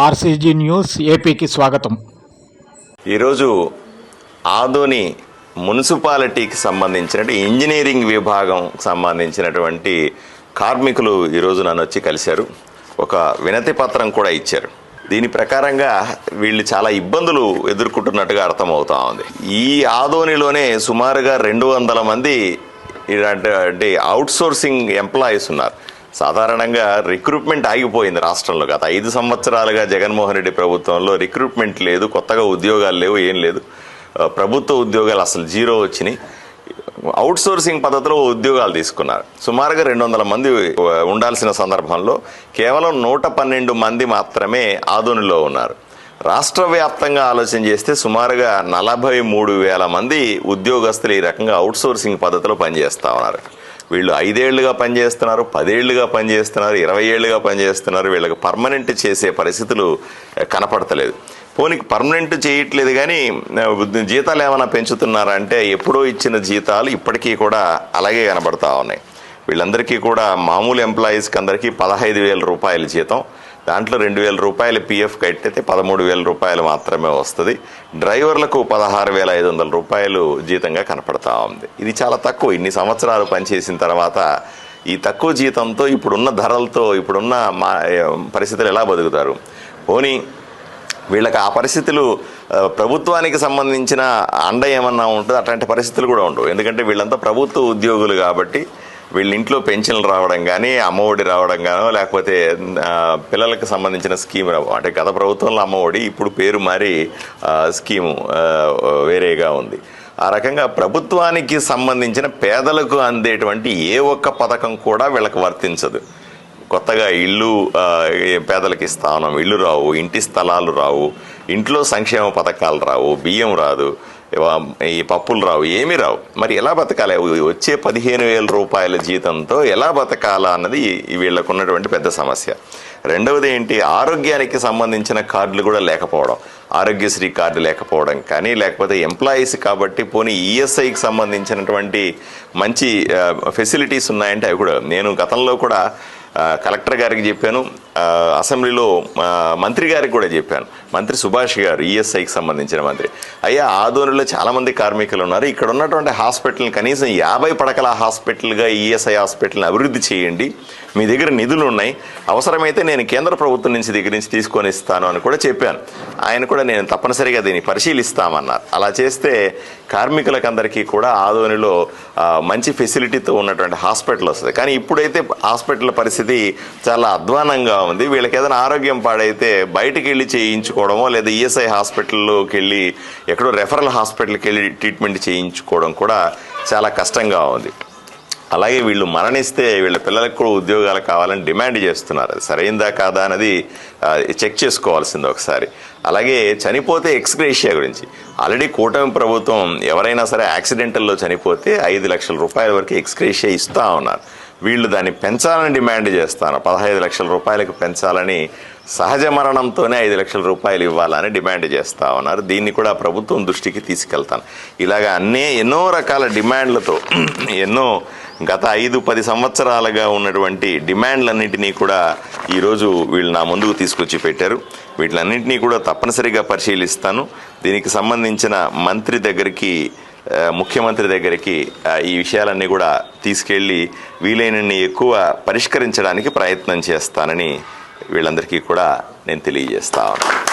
RCG news ఏపీకి స్వాగతం. ఈరోజు ఆదోని మున్సిపాలిటీకి సంబంధించిన ఇంజనీరింగ్ విభాగం సంబంధించినటువంటి కార్మికులు ఈరోజు నన్ను వచ్చి కలిశారు. ఒక వినతి పత్రం కూడా ఇచ్చారు. దీని ప్రకారంగా వీళ్ళు చాలా ఇబ్బందులు ఎదుర్కొంటున్నట్టుగా అర్థమవుతా ఉంది. ఈ ఆదోనిలోనే సుమారుగా రెండు వందల మంది ఇలాంటి అవుట్ సోర్సింగ్ ఎంప్లాయీస్ ఉన్నారు. సాధారణంగా రిక్రూట్మెంట్ ఆగిపోయింది రాష్ట్రంలో. గత ఐదు సంవత్సరాలుగా జగన్మోహన్ రెడ్డి ప్రభుత్వంలో రిక్రూట్మెంట్ లేదు కొత్తగా ఉద్యోగాలు లేవు ఏం లేదు. ప్రభుత్వ ఉద్యోగాలు అసలు జీరో వచ్చినాయి. అవుట్ సోర్సింగ్ పద్ధతిలో ఉద్యోగాలు తీసుకున్నారు. సుమారుగా రెండు వందల మంది ఉండాల్సిన సందర్భంలో కేవలం నూట పన్నెండు మంది మాత్రమే ఆధునిలో ఉన్నారు. రాష్ట్ర వ్యాప్తంగా ఆలోచన చేస్తే సుమారుగా నలభై మూడు వేల మంది ఉద్యోగస్తులు ఈ రకంగా అవుట్సోర్సింగ్ పద్ధతిలో పనిచేస్తా ఉన్నారు. వీళ్ళు ఐదేళ్ళుగా పనిచేస్తున్నారు పదేళ్ళుగా పనిచేస్తున్నారు ఇరవై ఏళ్ళుగా పనిచేస్తున్నారు వీళ్ళకి పర్మనెంట్ చేసే పరిస్థితులు కనపడతలేదు. పోనీకి పర్మనెంట్ చేయట్లేదు కానీ జీతాలు ఏమైనా పెంచుతున్నారా అంటే ఎప్పుడో ఇచ్చిన జీతాలు ఇప్పటికీ కూడా అలాగే కనబడతా ఉన్నాయి. వీళ్ళందరికీ కూడా మామూలు ఎంప్లాయీస్కి అందరికీ పదహైదు వేల రూపాయల జీతం దాంట్లో రెండు వేల రూపాయలు పిఎఫ్ కట్టితే పదమూడు వేల రూపాయలు మాత్రమే వస్తుంది. డ్రైవర్లకు పదహారు వేల ఐదు వందల రూపాయలు జీతంగా కనపడతా ఉంది. ఇది చాలా తక్కువ. ఇన్ని సంవత్సరాలు పనిచేసిన తర్వాత ఈ తక్కువ జీతంతో ఇప్పుడున్న ధరలతో ఇప్పుడున్న మా పరిస్థితులు ఎలా బతుకుతారు? పోనీ వీళ్ళకి ఆ పరిస్థితులు ప్రభుత్వానికి సంబంధించిన అండ ఏమన్నా ఉంటుంది? అట్లాంటి పరిస్థితులు కూడా ఉండవు. ఎందుకంటే వీళ్ళంతా ప్రభుత్వ ఉద్యోగులు కాబట్టి వీళ్ళ ఇంట్లో పెన్షన్లు రావడం కానీ అమ్మఒడి రావడం గానో లేకపోతే పిల్లలకు సంబంధించిన స్కీమ్ రావ- అంటే గత ప్రభుత్వంలో అమ్మఒడి ఇప్పుడు పేరు మారి స్కీము వేరేగా ఉంది. ఆ రకంగా ప్రభుత్వానికి సంబంధించిన పేదలకు అందేటువంటి ఏ ఒక్క పథకం కూడా వీళ్ళకి వర్తించదు. కొత్తగా ఇల్లు పేదలకి స్థానం పేదలకు ఇస్తా ఉన్నాం ఇల్లు రావు ఇంటి స్థలాలు రావు ఇంట్లో సంక్షేమ పథకాలు రావు బియ్యం రాదు ఈ పప్పులు రావు ఏమీ రావు. మరి ఎలా బతకాలి? వచ్చే పదిహేను వేల రూపాయల జీతంతో ఎలా బతకాలా అన్నది వీళ్ళకు ఉన్నటువంటి పెద్ద సమస్య. రెండవది ఏంటి? ఆరోగ్యానికి సంబంధించిన కార్డులు కూడా లేకపోవడం. ఆరోగ్యశ్రీ కార్డు లేకపోవడం కానీ లేకపోతే ఎంప్లాయీస్ కాబట్టి పోనీ ఈఎస్ఐకి సంబంధించినటువంటి మంచి ఫెసిలిటీస్ ఉన్నాయంటే అవి కూడా. నేను గతంలో కూడా కలెక్టర్ గారికి చెప్పాను. అసెంబ్లీలో మంత్రి గారికి కూడా చెప్పాను. మంత్రి సుభాష్ గారు ఈఎస్ఐకి సంబంధించిన మంత్రి. అయ్యా ఆదోనిలో చాలా మంది కార్మికులు ఉన్నారు. ఇక్కడ ఉన్నటువంటి హాస్పిటల్ కనీసం యాభై పడకల హాస్పిటల్గా ఈఎస్ఐ హాస్పిటల్ని అభివృద్ధి చేయండి. మీ దగ్గర నిధులు ఉన్నాయి. అవసరమైతే నేను కేంద్ర ప్రభుత్వం నుంచి దగ్గర నుంచి తీసుకొని ఇస్తాను అని కూడా చెప్పాను. ఆయన కూడా నేను తప్పనిసరిగా దీన్ని పరిశీలిస్తామన్నారు. అలా చేస్తే కార్మికులకందరికీ కూడా ఆదోనిలో మంచి ఫెసిలిటీతో ఉన్నటువంటి హాస్పిటల్ వస్తుంది. కానీ ఇప్పుడైతే హాస్పిటల్ పరిస్థితి చాలా అధ్వానంగా ఉంది. వీళ్ళకి ఏదైనా ఆరోగ్యం పాడైతే బయటికి వెళ్ళి చేయించుకోవడమో లేదా ఈఎస్ఐ హాస్పిటల్లోకి వెళ్ళి ఎక్కడో రెఫరల్ హాస్పిటల్కి వెళ్ళి ట్రీట్మెంట్ చేయించుకోవడం కూడా చాలా కష్టంగా ఉంది. అలాగే వీళ్ళు మరణిస్తే వీళ్ళ పిల్లలకు కూడా ఉద్యోగాలు కావాలని డిమాండ్ చేస్తున్నారు. అది సరైందా కాదా అనేది చెక్ చేసుకోవాల్సింది ఒకసారి. అలాగే చనిపోతే ఎక్స్గ్రేషియా గురించి. ఆల్రెడీ కూటమి ప్రభుత్వం ఎవరైనా సరే యాక్సిడెంటల్లో చనిపోతే ఐదు లక్షల రూపాయల వరకు ఎక్స్గ్రేషియా ఇస్తా ఉన్నారు. వీళ్ళు దాన్ని పెంచాలని డిమాండ్ చేస్తాను. పదహైదు లక్షల రూపాయలకు పెంచాలని సహజ మరణంతోనే ఐదు లక్షల రూపాయలు ఇవ్వాలని డిమాండ్ చేస్తా ఉన్నారు. దీన్ని కూడా ప్రభుత్వం దృష్టికి తీసుకెళ్తాను. ఇలాగ అన్నీ ఎన్నో రకాల డిమాండ్లతో ఎన్నో గత ఐదు పది సంవత్సరాలుగా ఉన్నటువంటి డిమాండ్లన్నింటినీ కూడా ఈరోజు వీళ్ళు నా ముందుకు తీసుకొచ్చి పెట్టారు. వీటిలన్నింటినీ కూడా తప్పనిసరిగా పరిశీలిస్తాను. దీనికి సంబంధించిన మంత్రి దగ్గరికి ముఖ్యమంత్రి దగ్గరికి ఈ విషయాలన్నీ కూడా తీసుకెళ్ళి వీలైనన్ని ఎక్కువ పరిష్కరించడానికి ప్రయత్నం చేస్తానని వీళ్ళందరికీ కూడా నేను తెలియజేస్తా ఉన్నాను